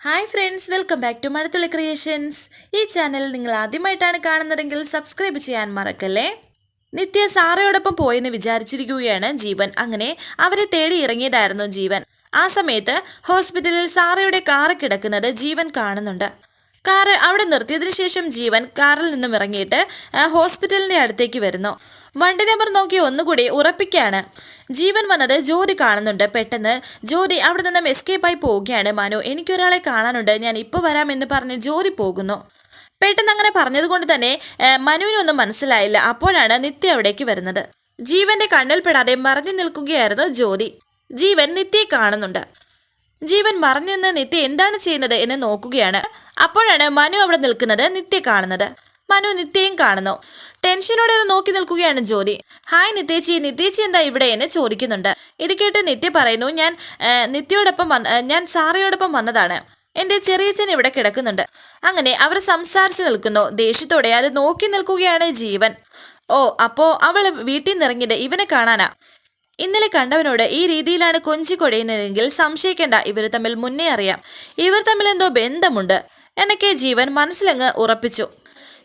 Hi friends welcome back to Mazhathulli creations ഈ channel നിങ്ങൾ ആദ്യമായിട്ടാണ് കാണുന്നതെങ്കിൽ സബ്സ്ക്രൈബ് ചെയ്യാൻ മറക്കല്ലേ? നിത്യ സാറയോടൊപ്പം പോയെന്ന് വിചാരിച്ചിരിക്കുകയാണ് ജീവൻ. അങ്ങനെ അവരെ തേടി ഇറങ്ങിയതായിരുന്നു ജീവൻ. ആ സമയത്ത് ഹോസ്പിറ്റലിൽ സാറയുടെ കാറ് കിടക്കുന്നത് ജീവൻ കാണുന്നുണ്ട്. കാറ് അവിടെ നിർത്തിയതിനു ശേഷം ജീവൻ കാറിൽ നിന്നും ഇറങ്ങിയിട്ട് ഹോസ്പിറ്റലിന്റെ അടുത്തേക്ക് വരുന്നു. വണ്ടി നമ്പർ നോക്കി ഒന്നുകൂടി ഉറപ്പിക്കുകയാണ്. ജീവൻ വന്നത് ജോലി കാണുന്നുണ്ട്. പെട്ടെന്ന് ജോലി അവിടെ നിന്നും എസ്കേപ്പായി പോവുകയാണ്. മനു എനിക്കൊരാളെ കാണാനുണ്ട്. ഞാൻ ഇപ്പോൾ വരാമെന്ന് പറഞ്ഞ് ജോലി പോകുന്നു. പെട്ടെന്ന് അങ്ങനെ പറഞ്ഞതുകൊണ്ട് തന്നെ മനുവിനൊന്നും മനസ്സിലായില്ല. അപ്പോഴാണ് നിത്യ അവിടേക്ക് വരുന്നത്. ജീവന്റെ കണ്ണിൽപ്പെടാതെ മറഞ്ഞു നിൽക്കുകയായിരുന്നു ജ്യോതി ജീവൻ നിത്യയെ കാണുന്നുണ്ട്. ജീവൻ മറഞ്ഞു നിന്ന് നിത്യ എന്താണ് ചെയ്യുന്നത് എന്ന് നോക്കുകയാണ്. അപ്പോഴാണ് മനു അവിടെ നിൽക്കുന്നത് നിത്യ കാണുന്നത്. മനു നിത്യയും കാണുന്നു. ടെൻഷനോടെ നോക്കി നിൽക്കുകയാണ് ജ്യോതി. ഹായ് നിത്യേച്ചി നിത്യേച്ചി എന്താ ഇവിടെ? എന്ന് ചോദിക്കുന്നുണ്ട്. ഇത് കേട്ട് നിത്യ പറയുന്നു ഞാൻ നിത്യയോടൊപ്പം ഞാൻ സാറയോടൊപ്പം വന്നതാണ്. എന്റെ ചെറിയച്ഛൻ ഇവിടെ കിടക്കുന്നുണ്ട്. അങ്ങനെ അവർ സംസാരിച്ചു നിൽക്കുന്നു. ദേഷ്യത്തോടെ അത് നോക്കി നിൽക്കുകയാണ് ജീവൻ. ഓ അപ്പോ അവൾ വീട്ടിൽ നിന്ന് ഇവനെ കാണാനാ? ഇന്നലെ കണ്ടവനോട് ഈ രീതിയിലാണ് കൊഞ്ചി കൊടയുന്നതെങ്കിൽ സംശയിക്കേണ്ട ഇവർ തമ്മിൽ മുന്നേ അറിയാം. ഇവർ തമ്മിൽ എന്തോ ബന്ധമുണ്ട് എന്നൊക്കെ ജീവൻ മനസ്സിലങ്ങ് ഉറപ്പിച്ചു.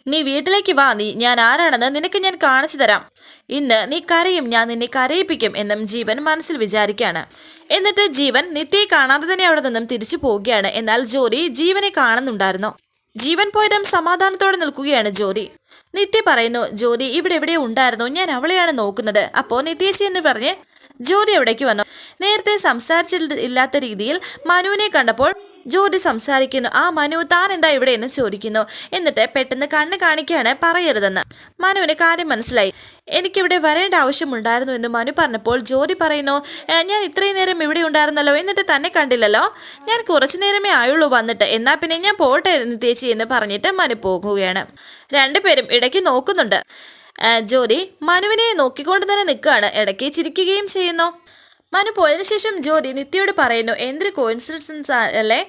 നീ വീട്ടിലേക്ക് വാ നീ ഞാൻ ആരാണെന്ന് നിനക്ക് ഞാൻ കാണിച്ചു തരാം. ഇന്ന് നീ കരയും ഞാൻ നിന്നെ കരയിപ്പിക്കും എന്നും ജീവൻ മനസ്സിൽ വിചാരിക്കുകയാണ്. എന്നിട്ട് ജീവൻ നിത്യയെ കാണാതെ തന്നെ അവിടെ നിന്നും തിരിച്ചു പോവുകയാണ്. എന്നാൽ ജോലി ജീവനെ കാണുന്നുണ്ടായിരുന്നു. ജീവൻ പോയതും സമാധാനത്തോടെ നിൽക്കുകയാണ് ജ്യോതി നിത്യ പറയുന്നു ജ്യോതി ഇവിടെ എവിടെ ഉണ്ടായിരുന്നു. ഞാൻ അവളെയാണ് നോക്കുന്നത്. അപ്പോ നിത്യേശി എന്ന് പറഞ്ഞ് ജ്യോതി എവിടേക്ക് വന്നു. നേരത്തെ സംസാരിച്ചില്ലാത്ത രീതിയിൽ മനുവിനെ കണ്ടപ്പോൾ ജ്യോതി സംസാരിക്കുന്നു. ആ മനു താൻ എന്താ ഇവിടെ എന്ന് ചോദിക്കുന്നു. എന്നിട്ട് പെട്ടെന്ന് കണ്ണ് കാണിക്കാണ് പറയരുതെന്ന്. മനുവിന് കാര്യം മനസ്സിലായി. എനിക്കിവിടെ വരേണ്ട ആവശ്യമുണ്ടായിരുന്നു എന്ന് മനു പറഞ്ഞപ്പോൾ ജ്യോതി പറയുന്നു ഞാൻ ഇത്രയും നേരം ഇവിടെ ഉണ്ടായിരുന്നല്ലോ. എന്നിട്ട് തന്നെ കണ്ടില്ലല്ലോ. ഞാൻ കുറച്ചു നേരമേ ആയുള്ളൂ വന്നിട്ട്. എന്നാൽ പിന്നെ ഞാൻ പോട്ടെ നിത്യേച്ചി എന്ന് പറഞ്ഞിട്ട് മനു പോകുകയാണ്. രണ്ടുപേരും ഇടയ്ക്ക് നോക്കുന്നുണ്ട്. ജോലി മനുവിനെ നോക്കിക്കൊണ്ട് തന്നെ നിൽക്കുകയാണ്. ഇടയ്ക്ക് ചിരിക്കുകയും ചെയ്യുന്നു. മനു പോയതിനു ശേഷം ജോലി നിത്യയോട് പറയുന്നു എന്തൊരു കോയിൻസിഡൻസ് അല്ലേ?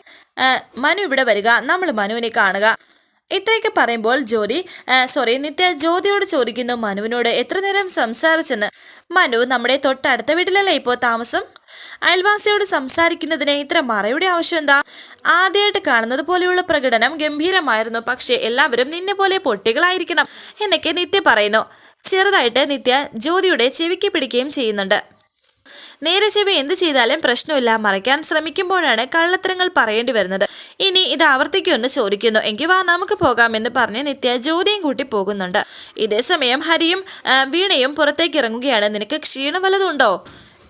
മനു ഇവിടെ വരിക നമ്മൾ മനുവിനെ കാണുക. ഇത്രയൊക്കെ പറയുമ്പോൾ ജോലി സോറി നിത്യ ജ്യോതിയോട് ചോദിക്കുന്നു മനുവിനോട് എത്ര നേരം സംസാരിച്ചെന്ന്? മനു നമ്മുടെ തൊട്ടടുത്ത വീട്ടിലല്ലേ ഇപ്പോൾ താമസം? അയൽവാസിയോട് സംസാരിക്കുന്നതിന് ഇത്ര മറയുടെ ആവശ്യം എന്താ ആദ്യമായിട്ട് കാണുന്നത് പോലെയുള്ള പ്രകടനം ഗംഭീരമായിരുന്നു. പക്ഷേ എല്ലാവരും നിന്നെ പോലെ പൊട്ടികളായിരിക്കണം എന്നൊക്കെ നിത്യ പറയുന്നു. ചെറുതായിട്ട് നിത്യ ജ്യോതിയുടെ ചെവിക്ക് പിടിക്കുകയും ചെയ്യുന്നുണ്ട്. നേരെ ചെവി എന്ത് ചെയ്താലും പ്രശ്നമില്ല. മറയ്ക്കാൻ ശ്രമിക്കുമ്പോഴാണ് കള്ളത്തരങ്ങൾ പറയേണ്ടി വരുന്നത്. ഇനി ഇത് ആവർത്തിക്കുമെന്ന് ചോദിക്കുന്നു. എങ്കിൽ വാ നമുക്ക് പോകാമെന്ന് പറഞ്ഞ് നിത്യ ജ്യോതിയും കൂട്ടി പോകുന്നുണ്ട്. ഇതേസമയം ഹരിയും വീണയും പുറത്തേക്ക് ഇറങ്ങുകയാണ്. നിനക്ക് ക്ഷീണം വല്ലതുണ്ടോ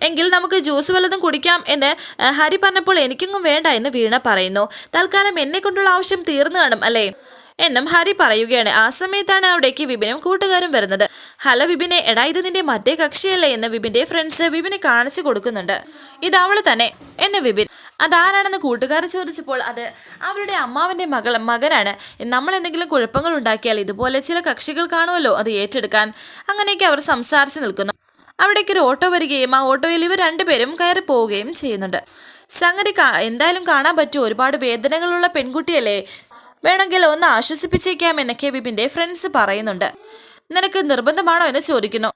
എങ്കിൽ നമുക്ക് ജ്യൂസ് വല്ലതും കുടിക്കാം എന്ന് ഹരി പറഞ്ഞപ്പോൾ എനിക്കൊന്നും വേണ്ട എന്ന് വീണ പറയുന്നു. തൽക്കാലം എന്നെ കൊണ്ടുള്ള ആവശ്യം തീർന്നു കാണും അല്ലേ? എന്നും ഹരി പറയുകയാണ്. ആ സമയത്താണ് അവിടേക്ക് വിപിനും കൂട്ടുകാരും വരുന്നത്. ഹലോ വിപിനെ എടാ ഇത് നിന്റെ മറ്റേ കക്ഷിയല്ലേ എന്ന് വിപിന്റെ ഫ്രണ്ട്സ് വിപിനെ കാണിച്ചു കൊടുക്കുന്നുണ്ട്. ഇത് അവൾ തന്നെ എന്നെ വിപിൻ. അതാരാണെന്ന് കൂട്ടുകാരൻ ചോദിച്ചപ്പോൾ അത് അവരുടെ അമ്മാവന്റെ മകൾ മകനാണ്. നമ്മൾ എന്തെങ്കിലും കുഴപ്പങ്ങൾ ഉണ്ടാക്കിയാൽ ഇതുപോലെ ചില കക്ഷികൾ കാണുമല്ലോ അത് ഏറ്റെടുക്കാൻ. അങ്ങനെയൊക്കെ അവർ സംസാരിച്ച് നിൽക്കുന്നു. അവിടേക്ക് ഒരു ഓട്ടോ വരികയും ആ ഓട്ടോയിൽ ഇവർ രണ്ടുപേരും കയറി പോവുകയും ചെയ്യുന്നുണ്ട്. സംഗതി എന്തായാലും കാണാൻ പറ്റും ഒരുപാട് വേദനകളുള്ള പെൺകുട്ടിയല്ലേ? വേണമെങ്കിൽ ഒന്ന് ആശ്വസിപ്പിച്ചേക്കാം എന്നൊക്കെ ബിബിന്റെ ഫ്രണ്ട്സ് പറയുന്നുണ്ട്. നിനക്ക് നിർബന്ധമാണോ എന്ന് ചോദിക്കുന്നു.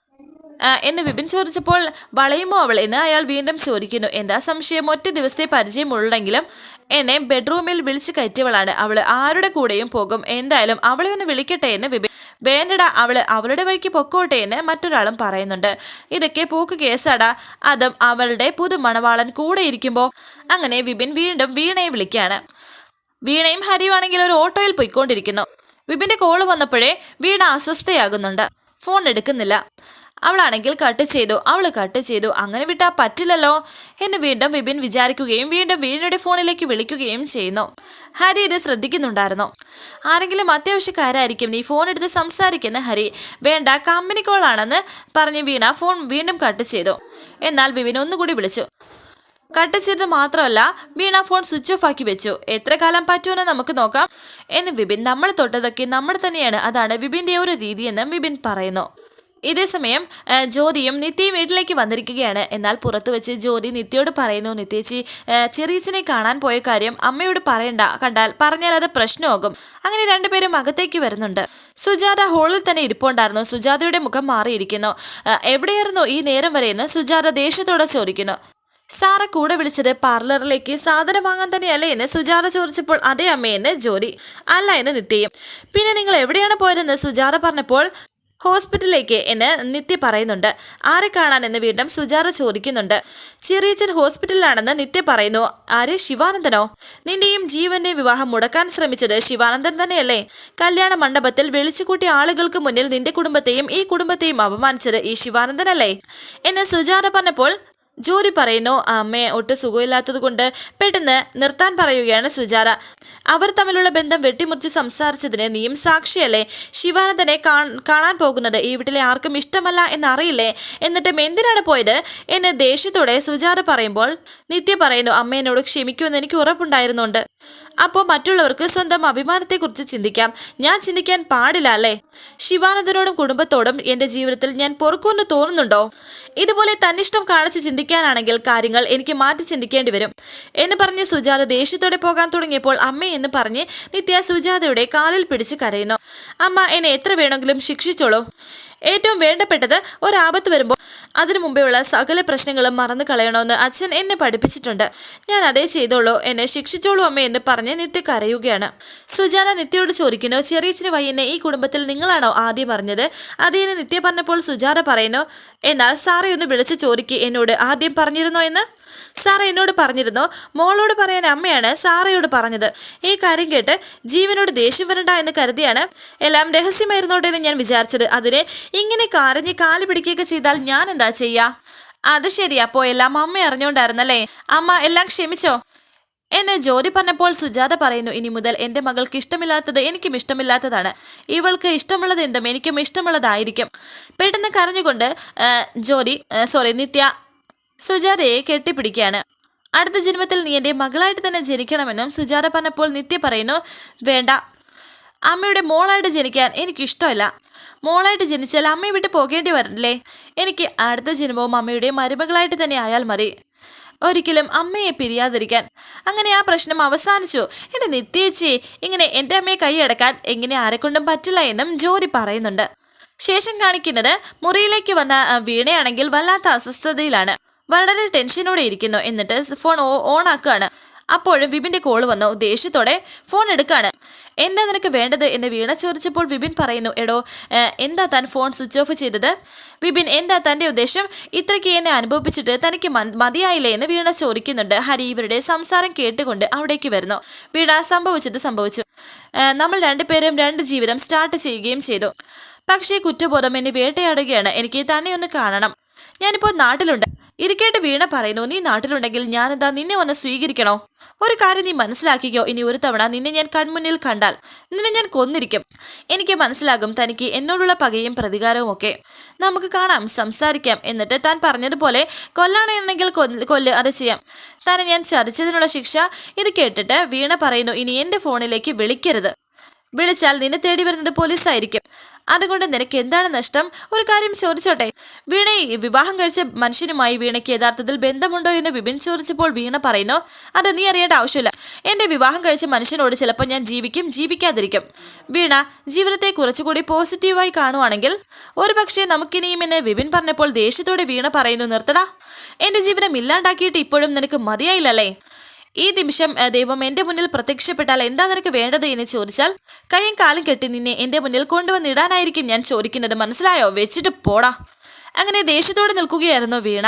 എന്ന് വിപിൻ ചോദിച്ചപ്പോൾ വളയുമോ അവൾ എന്ന് അയാൾ വീണ്ടും ചോദിക്കുന്നു. എന്താ സംശയം? ഒറ്റ ദിവസത്തെ പരിചയമുള്ളെങ്കിലും എന്നെ ബെഡ്റൂമിൽ വിളിച്ചു കയറ്റിയവളാണ്. അവൾ ആരുടെ കൂടെയും പോകും. എന്തായാലും അവളെ ഒന്ന് വിളിക്കട്ടെ എന്ന് വിപിൻ വേണ്ടടാ അവൾ അവളുടെ വഴിക്ക് പൊക്കോട്ടെ എന്ന് മറ്റൊരാളും പറയുന്നുണ്ട്. ഇടയ്ക്ക് പോക്ക് കേസാടാ. അതും അവളുടെ പുതു മണവാളൻ കൂടെ ഇരിക്കുമ്പോൾ അങ്ങനെ വിപിൻ വീണ്ടും വീണയെ വിളിക്കുകയാണ് വീണയും ഹരിയുമാണെങ്കിൽ ഒരു ഓട്ടോയിൽ പോയിക്കൊണ്ടിരിക്കുന്നു. വിപിന്റെ കോൾ വന്നപ്പോഴേ വീണ അസ്വസ്ഥയാകുന്നുണ്ട്. ഫോൺ എടുക്കുന്നില്ല. അവളാണെങ്കിൽ കട്ട് ചെയ്തു അവൾ കട്ട് ചെയ്തു. അങ്ങനെ വിട്ടാൽ പറ്റില്ലല്ലോ എന്ന് വീണ്ടും വിപിൻ വിചാരിക്കുകയും വീണ്ടും വീണയുടെ ഫോണിലേക്ക് വിളിക്കുകയും ചെയ്യുന്നു. ഹരി ഇത് ശ്രദ്ധിക്കുന്നുണ്ടായിരുന്നു. ആരെങ്കിലും അത്യാവശ്യക്കാരായിരിക്കും നീ ഫോൺ എടുത്ത് സംസാരിക്കുന്ന ഹരി. വേണ്ട കമ്പനി കോൾ ആണെന്ന് പറഞ്ഞ് വീണ ഫോൺ വീണ്ടും കട്ട് ചെയ്തു. എന്നാൽ വിപിൻ ഒന്നുകൂടി വിളിച്ചു. കട്ട് ചെയ്ത് മാത്രമല്ല വീണ ഫോൺ സ്വിച്ച് ഓഫ് ആക്കി വെച്ചു. എത്ര കാലം പറ്റുമെന്ന് നമുക്ക് നോക്കാം. എന്ന് വിപിൻ നമ്മൾ തൊട്ടതൊക്കെ നമ്മൾ തന്നെയാണ്. അതാണ് വിപിന്റെ ഒരു രീതിയെന്ന് വിപിൻ പറയുന്നു. ഇതേസമയം ജ്യോതിയും നിത്യയും വീട്ടിലേക്ക് വന്നിരിക്കുകയാണ്. എന്നാൽ പുറത്തു വെച്ച് ജ്യോതി നിത്യയോട് പറയുന്നു നിത്യേച്ചി ചെറിയച്ചനെ കാണാൻ പോയ കാര്യം അമ്മയോട് പറയണ്ട. കണ്ടാൽ പറഞ്ഞാൽ അത് പ്രശ്നമാകും. അങ്ങനെ രണ്ടുപേരും അകത്തേക്ക് വരുന്നുണ്ട്. സുജാത ഹോളിൽ തന്നെ ഇരിപ്പുണ്ടായിരുന്നു. സുജാതയുടെ മുഖം മാറിയിരിക്കുന്നു. എവിടെയായിരുന്നു ഈ നേരം വരെ? എന്ന് സുജാത ദേഷ്യത്തോടെ ചോദിക്കുന്നു. സാറ കൂടെ വിളിച്ചത് പാർലറിലേക്ക് സാധനം വാങ്ങാൻ തന്നെയല്ലേ? എന്ന് സുജാത ചോദിച്ചപ്പോൾ അതേ അമ്മയെന്ന് ജോലി അല്ല എന്ന് നിത്യയും. പിന്നെ നിങ്ങൾ എവിടെയാണ് പോയതെന്ന്? സുജാത പറഞ്ഞപ്പോൾ ഹോസ്പിറ്റലിലേക്ക് എന്ന് നിത്യ പറയുന്നുണ്ട്. ആരെ കാണാൻ എന്ന് വീണ്ടും സുജാറ ചോദിക്കുന്നുണ്ട്. ചെറിയച്ചൻ ഹോസ്പിറ്റലിലാണെന്ന് നിത്യ പറയുന്നു. ആര്? ശിവാനന്ദനോ? നിന്റെയും ജീവന്റെ വിവാഹം മുടക്കാൻ ശ്രമിച്ചത് ശിവാനന്ദൻ തന്നെയല്ലേ? കല്യാണ മണ്ഡപത്തിൽ വിളിച്ചുകൂട്ടിയ ആളുകൾക്ക് മുന്നിൽ നിന്റെ കുടുംബത്തെയും ഈ കുടുംബത്തെയും അപമാനിച്ചത് ഈ ശിവാനന്ദനല്ലേ? എന്ന് സുജാത പറഞ്ഞപ്പോൾ ജോലി പറയുന്നു അമ്മയെ ഒട്ടും സുഖമില്ലാത്തത് കൊണ്ട് പെട്ടെന്ന് നിർത്താൻ പറയുകയാണ് സുജാത. അവർ തമ്മിലുള്ള ബന്ധം വെട്ടിമുറിച്ച് സംസാരിച്ചതിന് നീയും സാക്ഷിയല്ലേ? ശിവാനന്ദനെ കാണാൻ പോകുന്നത് ഈ വീട്ടിലെ ആർക്കും ഇഷ്ടമല്ല എന്നറിയില്ലേ? എന്നിട്ടും എന്തിനാണ് പോയത്? എന്ന് ദേഷ്യത്തോടെ സുജാത പറയുമ്പോൾ നിത്യ പറയുന്നു അമ്മ ക്ഷമിക്കുമെന്ന് എനിക്ക് ഉറപ്പുണ്ടായിരുന്നുണ്ട്. അപ്പോൾ മറ്റുള്ളവർക്ക് സ്വന്തം അഭിമാനത്തെക്കുറിച്ച് ചിന്തിക്കാം. ഞാൻ ചിന്തിക്കാൻ പാടില്ല അല്ലേ? ശിവാനന്ദനോടും കുടുംബത്തോടും എന്റെ ജീവിതത്തിൽ ഞാൻ പൊറുക്കുമെന്ന് തോന്നുന്നുണ്ടോ? ഇതുപോലെ തന്നിഷ്ടം കാണിച്ച് ചിന്തിക്കാനാണെങ്കിൽ കാര്യങ്ങൾ എനിക്ക് മാറ്റി ചിന്തിക്കേണ്ടി വരും. എന്ന് പറഞ്ഞ് സുജാത ദേഷ്യത്തോടെ പോകാൻ തുടങ്ങിയപ്പോൾ അമ്മ എന്ന് പറഞ്ഞ് നിത്യ സുജാതയുടെ കാലിൽ പിടിച്ച് കരയുന്നു. അമ്മ എന്നെ എത്ര വേണമെങ്കിലും ശിക്ഷിച്ചോളൂ. ഏറ്റവും വേണ്ടപ്പെട്ടത് ഒരാപത്ത് വരുമ്പോൾ അതിനു മുമ്പേയുള്ള സകല പ്രശ്നങ്ങളും മറന്നു കളയണമെന്ന് അച്ഛൻ എന്നെ പഠിപ്പിച്ചിട്ടുണ്ട്. ഞാൻ അതേ ചെയ്തോളൂ എന്നെ ശിക്ഷിച്ചോളൂ അമ്മ എന്ന് പറഞ്ഞ് നിത്യ കരയുകയാണ്. സുജാന നിത്യയോട് ചോദിക്കുന്നു ചെറിയച്ഛന് വയ്യനെ ഈ കുടുംബത്തിൽ നിങ്ങളാണോ ആദ്യം അറിഞ്ഞത്? അതേന്ന് നിത്യ പറഞ്ഞപ്പോൾ സുജാന പറയുന്നു എന്നാൽ സാറേ ഒന്ന് വിളിച്ച് ചോദിക്ക് എന്നോട് ആദ്യം പറഞ്ഞിരുന്നോ എന്ന്? സാറ എന്നോട് പറഞ്ഞിരുന്നു. മോളോട് പറയാൻ അമ്മയാണ് സാറയോട് പറഞ്ഞത്. ഈ കാര്യം കേട്ട് ജീവനോട് ദേഷ്യം വരണ്ട എന്ന് കരുതിയാണ് എല്ലാം രഹസ്യമായിരുന്നോട്ടെ എന്ന് ഞാൻ വിചാരിച്ചത്. അതിനെ ഇങ്ങനെ കരഞ്ഞ് കാൽ പിടിക്കുകയൊക്കെ ചെയ്താൽ ഞാൻ എന്താ ചെയ്യാ? അത് ശരി അപ്പോൾ എല്ലാം അമ്മ അറിഞ്ഞോണ്ടായിരുന്നല്ലേ? അമ്മ എല്ലാം ക്ഷമിച്ചോ? എന്നെ ജോലി പറഞ്ഞപ്പോൾ സുജാത പറയുന്നു ഇനി മുതൽ എന്റെ മകൾക്ക് ഇഷ്ടമില്ലാത്തത് എനിക്കും ഇഷ്ടമില്ലാത്തതാണ്. ഇവൾക്ക് ഇഷ്ടമുള്ളത് എന്തും എനിക്കും ഇഷ്ടമുള്ളതായിരിക്കും. പെട്ടെന്ന് കരഞ്ഞുകൊണ്ട് ജോലി സോറി നിത്യ സുജാതയെ കെട്ടിപ്പിടിക്കുകയാണ് അടുത്ത ജന്മത്തിൽ നീ എന്റെ മകളായിട്ട് തന്നെ ജനിക്കണമെന്നും സുജാത പറഞ്ഞപ്പോൾ നിത്യ പറയുന്നു വേണ്ട. അമ്മയുടെ മോളായിട്ട് ജനിക്കാൻ എനിക്കിഷ്ടമല്ല. മോളായിട്ട് ജനിച്ചാൽ അമ്മയെ വിട്ട് പോകേണ്ടി വരില്ലേ? എനിക്ക് അടുത്ത ജന്മവും അമ്മയുടെ മരുമകളായിട്ട് തന്നെ ആയാൽ മതി. ഒരിക്കലും അമ്മയെ പിരിയാതിരിക്കാൻ. അങ്ങനെ ആ പ്രശ്നം അവസാനിച്ചു. എന്റെ നിത്യേച്ചി ഇങ്ങനെ എന്റെ അമ്മയെ കൈയടക്കാൻ എങ്ങനെ ആരെക്കൊണ്ടും പറ്റില്ല എന്നും ജോലി പറയുന്നുണ്ട്. ശേഷം കാണിക്കുന്നത് മുറിയിലേക്ക് വന്ന വീണയാണെങ്കിൽ വല്ലാത്ത അസ്വസ്ഥതയിലാണ്. വളരെ ടെൻഷനോടെ ഇരിക്കുന്നു. എന്നിട്ട് ഫോൺ ഓൺ ആക്കുകയാണ് അപ്പോഴും വിപിന്റെ കോൾ വന്നു. ദേഷ്യത്തോടെ ഫോൺ എടുക്കാണ് എന്താ നിനക്ക് വേണ്ടത്? എന്ന് വീണ ചോദിച്ചപ്പോൾ വിപിൻ പറയുന്നു എടോ എന്താ താൻ ഫോൺ സ്വിച്ച് ഓഫ് ചെയ്തത്? വിപിൻ എന്താ തന്റെ ഉദ്ദേശം? ഇത്രയ്ക്ക് എന്നെ അനുഭവിച്ചിട്ട് തനിക്ക് മതിയായില്ലേ? എന്ന് വീണ ചോദിക്കുന്നുണ്ട്. ഹരി ഇവരുടെ സംസാരം കേട്ടുകൊണ്ട് അവിടേക്ക് വരുന്നു. വീണ സംഭവിച്ചിട്ട് സംഭവിച്ചു. നമ്മൾ രണ്ടുപേരും രണ്ട് ജീവിതം സ്റ്റാർട്ട് ചെയ്യുകയും ചെയ്തു. പക്ഷേ കുറ്റബോധം എന്നെ വേട്ടയാടുകയാണ്. എനിക്ക് തന്നെ ഒന്ന് കാണണം. ഞാനിപ്പോൾ നാട്ടിലുണ്ട്. ഇരിക്കേട്ട് വീണ പറയുന്നു. നീ നാട്ടിലുണ്ടെങ്കിൽ ഞാനെന്താ നിന്നെ വന്ന് സ്വീകരിക്കണോ? ഒരു കാര്യം നീ മനസ്സിലാക്കിക്കോ. ഇനി ഒരു തവണ നിന്നെ ഞാൻ കൺമുന്നിൽ കണ്ടാൽ നിന്നെ ഞാൻ കൊന്നിരിക്കും. എനിക്ക് മനസ്സിലാകും തനിക്ക് എന്നോടുള്ള പകയും പ്രതികാരവും ഒക്കെ. നമുക്ക് കാണാം സംസാരിക്കാം. എന്നിട്ട് താൻ പറഞ്ഞതുപോലെ കൊല്ലാണെന്നുണ്ടെങ്കിൽ കൊല്ല് കൊല്ല് അത് ചെയ്യാം. തന്നെ ഞാൻ ചതിച്ചതിനുള്ള ശിക്ഷ ഇത് കേട്ടിട്ട് വീണ പറയുന്നു ഇനി എന്റെ ഫോണിലേക്ക് വിളിക്കരുത്. വിളിച്ചാൽ നിന്നെ തേടി വരുന്നത് പോലീസായിരിക്കും. അതുകൊണ്ട് നിനക്ക് എന്താണ് നഷ്ടം? ഒരു കാര്യം ചോദിച്ചോട്ടെ. വീണ വിവാഹം കഴിച്ച മനുഷ്യനുമായി വീണയ്ക്ക് യഥാർത്ഥത്തിൽ ബന്ധമുണ്ടോ എന്ന് വിപിൻ ചോദിച്ചപ്പോൾ വീണ പറയുന്നു അത് നീ അറിയേണ്ട ആവശ്യമില്ല. എന്റെ വിവാഹം കഴിച്ച മനുഷ്യനോട് ചിലപ്പോൾ ഞാൻ ജീവിക്കും ജീവിക്കാതിരിക്കും. വീണ ജീവിതത്തെ കുറച്ചുകൂടി പോസിറ്റീവായി കാണുവാണെങ്കിൽ ഒരു പക്ഷേ നമുക്കിനിയും എന്ന് വിപിൻ പറഞ്ഞപ്പോൾ ദേഷ്യത്തോടെ വീണ പറയുന്നു നിർത്തടാ. എന്റെ ജീവിതം ഇല്ലാണ്ടാക്കിയിട്ട് ഇപ്പോഴും നിനക്ക് മതിയായില്ലല്ലേ? ഈ നിമിഷം ദൈവം എന്റെ മുന്നിൽ പ്രത്യക്ഷപ്പെട്ടാൽ എന്താ നിനക്ക് വേണ്ടത് എന്ന് ചോദിച്ചാൽ കൈയും കാലും കെട്ടി നിന്നെ എന്റെ മുന്നിൽ കൊണ്ടുവന്നിടാനായിരിക്കും ഞാൻ ചോദിക്കുന്നത്. മനസ്സിലായോ? വെച്ചിട്ട് പോടാ. അങ്ങനെ ദേഷ്യത്തോടെ നിൽക്കുകയായിരുന്നു വീണ.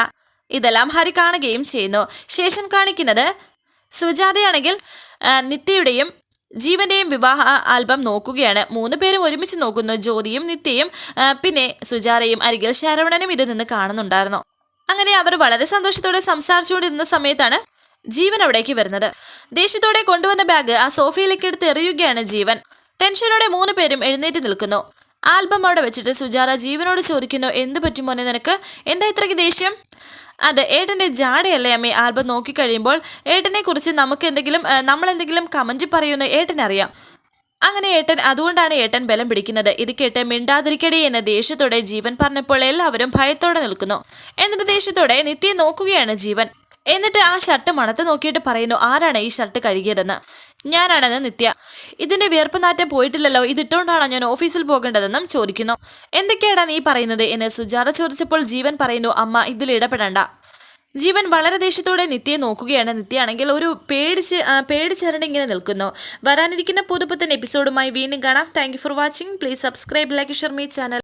ഇതെല്ലാം ഹരി കാണുകയും ചെയ്യുന്നു. ശേഷം കാണിക്കുന്നത് സുജാതയാണെങ്കിൽ നിത്യയുടെയും ജീവന്റെയും വിവാഹ ആൽബം നോക്കുകയാണ്. മൂന്ന് പേരും ഒരുമിച്ച് നോക്കുന്നു. ജ്യോതിയും നിത്യയും പിന്നെ സുജാതയും അരികിൽ ശരവണനും ഇത് നിന്ന് കാണുന്നുണ്ടായിരുന്നു. അങ്ങനെ അവർ വളരെ സന്തോഷത്തോടെ സംസാരിച്ചുകൊണ്ടിരുന്ന സമയത്താണ് ജീവൻ അവിടേക്ക് വരുന്നത്. ദേഷ്യത്തോടെ കൊണ്ടുവന്ന ബാഗ് ആ സോഫയിലേക്ക് എടുത്ത് എറിയുകയാണ് ജീവൻ. ടെൻഷനോടെ മൂന്ന് പേരും എഴുന്നേറ്റ് നിൽക്കുന്നു. ആൽബം അവിടെ വെച്ചിട്ട് സുജാത ജീവനോട് ചോദിക്കുന്നു എന്ത് പറ്റി മോനെ നിനക്ക്? എന്താ ഇത്രയ്ക്ക് ദേഷ്യം? അത് ഏട്ടന്റെ ജാടയല്ലേ അമ്മേ ആൽബം നോക്കിക്കഴിയുമ്പോൾ ഏട്ടനെ കുറിച്ച് നമുക്ക് എന്തെങ്കിലും നമ്മളെന്തെങ്കിലും കമന്റ് പറയുമെന്ന് ഏട്ടനറിയാം. അങ്ങനെ ഏട്ടൻ അതുകൊണ്ടാണ് ഏട്ടൻ ബലം പിടിക്കുന്നത്. ഇത് കേട്ട് മിണ്ടാതിരിക്കടേ എന്ന ദേഷ്യത്തോടെ ജീവൻ പറഞ്ഞപ്പോൾ എല്ലാവരും ഭയത്തോടെ നിൽക്കുന്നു. എന്നിട്ട് ദേഷ്യത്തോടെ നിത്യം നോക്കുകയാണ് ജീവൻ. എന്നിട്ട് ആ ഷർട്ട് മണത്ത് നോക്കിയിട്ട് പറയുന്നു ആരാണ് ഈ ഷർട്ട് കഴുകിയതെന്ന്? ഞാനാണെന്ന് നിത്യ. ഇതിന്റെ വിയർപ്പ് നാറ്റം പോയിട്ടില്ലല്ലോ. ഇതിട്ടുകൊണ്ടാണോ ഞാൻ ഓഫീസിൽ പോകേണ്ടതെന്നും ചോദിക്കുന്നു. എന്തൊക്കെയാടാ നീ പറയുന്നത്? എന്ന് സുജാത ചോദിച്ചപ്പോൾ ജീവൻ പറയുന്നു അമ്മ ഇതിൽ ഇടപെടണ്ട. ജീവൻ വളരെ ദേഷ്യത്തോടെ നിത്യയെ നോക്കുകയാണ്. നിത്യയാണെങ്കിൽ ഒരു പേടിച്ച് പേടിച്ചരണ് ഇങ്ങനെ നിൽക്കുന്നു. വരാനിരിക്കുന്ന പുതുപുത്തൻ എപ്പിസോഡുമായി വീണ്ടും കാണാം. Thank for watching please subscribe like Sharmi channel